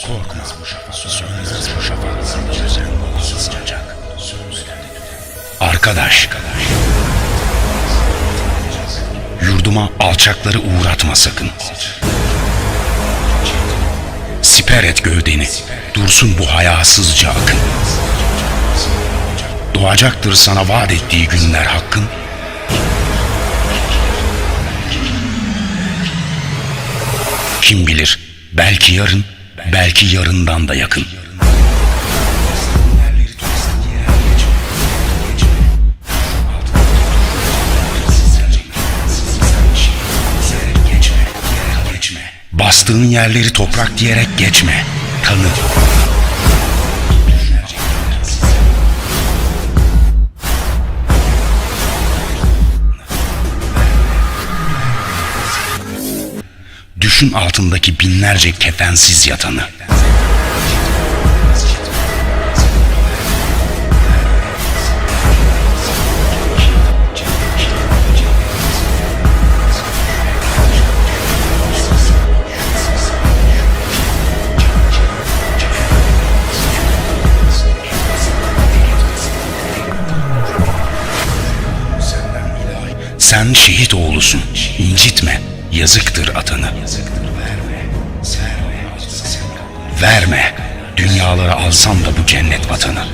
Korkma bu şafak, sönmez bu şafak, çözen sıcacak. Arkadaş, yurduma alçakları uğratma sakın. Siper et gövdeni, dursun bu hayasızca akın. Doğacaktır sana vaat ettiği günler hakkın. Kim bilir, belki yarın, belki yarından da yakın. Bastığın yerleri toprak diyerek geçme. Tanı. Düşün altındaki binlerce kefensiz yatanı. Sen şehit oğlusun, incitme, yazıktır atanı. Verme, dünyaları alsam da bu cennet vatanı.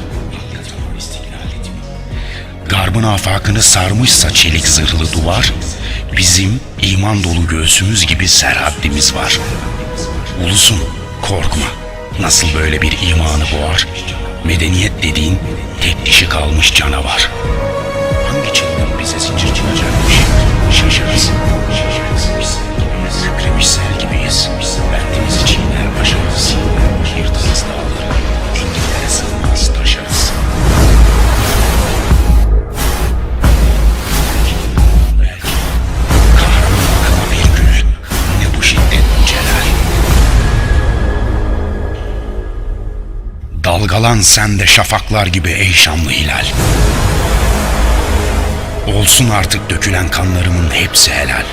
Garbın afakını sarmışsa çelik zırhlı duvar, bizim iman dolu göğsümüz gibi serhaddimiz var. Ulusun, korkma, nasıl böyle bir imanı boğar? Medeniyet dediğin tek dişi kalmış canavar. Hangi çılgın bize zincir çekecekmiş? Şaşarız. Şaşarız. Dalgalan sen de şafaklar gibi ey şanlı hilal. Olsun artık dökülen kanlarımın hepsi helal.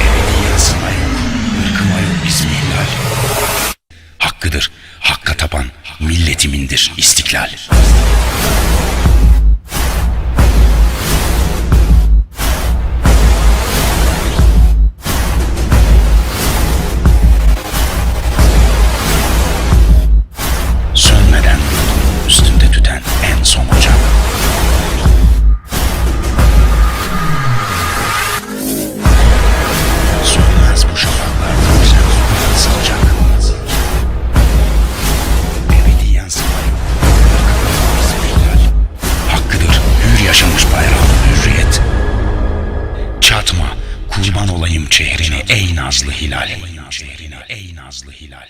Ebedi sana yok, ırkıma yok hilal. Hakkıdır, hakka tapan milletimindir istiklal. Kurban olayım çehreni ey nazlı hilal. Ey nazlı hilal.